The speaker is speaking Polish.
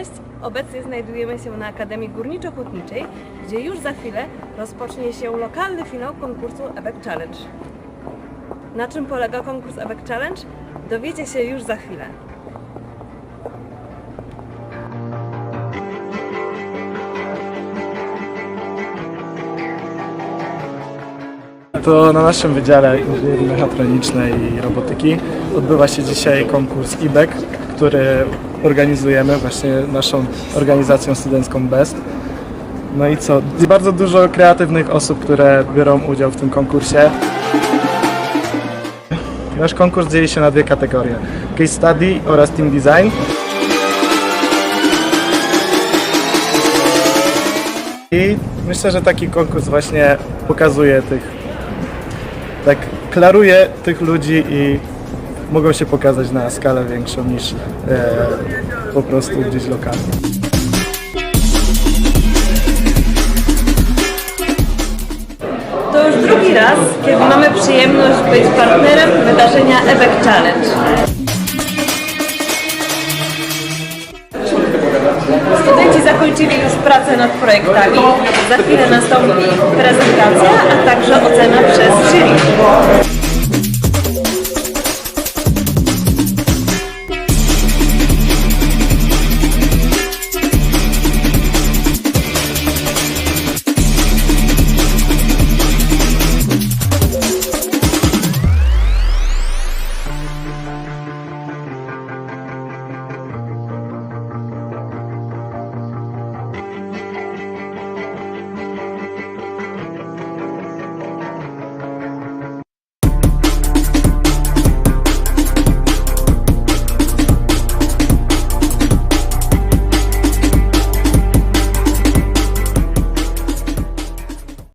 Cześć! Obecnie znajdujemy się na Akademii Górniczo-Hutniczej, gdzie już za chwilę rozpocznie się lokalny finał konkursu EBEC Challenge. Na czym polega konkurs EBEC Challenge? Dowiecie się już za chwilę. To na naszym Wydziale Inżynierii Mechatronicznej i Robotyki odbywa się dzisiaj konkurs IBEK, który organizujemy właśnie naszą organizacją studencką BEST. No i co? Bardzo dużo kreatywnych osób, które biorą udział w tym konkursie. Nasz konkurs dzieli się na dwie kategorie. Case Study oraz Team Design. I myślę, że taki konkurs właśnie pokazuje tych tak klaruje tych ludzi i mogą się pokazać na skalę większą niż e, po prostu gdzieś lokalnie. To już drugi raz, kiedy mamy przyjemność być partnerem wydarzenia EBEC Challenge. Studenci zakończyli już pracę nad projektami. Za chwilę nastąpi prezentacja, a